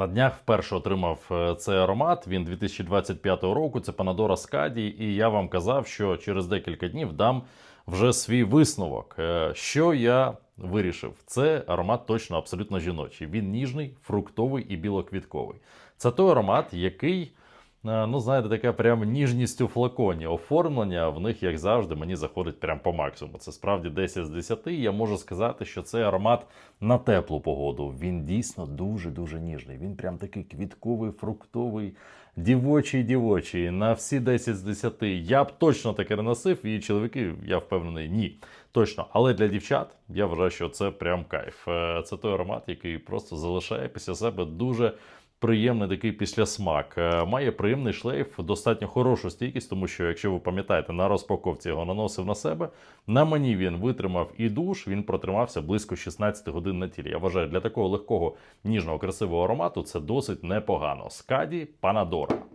На днях вперше отримав е, цей аромат. Він 2025 року. Це Панадора Скаді. І я вам казав, що через декілька днів дам вже свій висновок. Е, Що я вирішив? Це аромат точно абсолютно жіночий. Він ніжний, фруктовий і білоквітковий. Це той аромат, який. Е, Ну, знаєте, така прям ніжність у флаконі. Оформлення в них, як завжди, мені заходить прям по максимуму. Це справді 10 з 10. Я можу сказати, що цей аромат на теплу погоду. Він дійсно дуже-дуже ніжний. Він прям такий квітковий, фруктовий, дівочий, дівочий. На всі 10 з 10. Я б точно таке не носив, і чоловіки, я впевнений, ні. Точно. Але для дівчат я вважаю, що це прям кайф. Е, Це той аромат, який просто залишає після себе дуже. Приємний такий післясмак. Е, Має приємний шлейф, достатньо хорошу стійкість, тому що, якщо ви пам'ятаєте, на розпаковці його наносив на себе. На мені він витримав і душ, він протримався близько 16 годин на тілі. Я вважаю, для такого легкого, ніжного, красивого аромату це досить непогано. Скаді Панадора.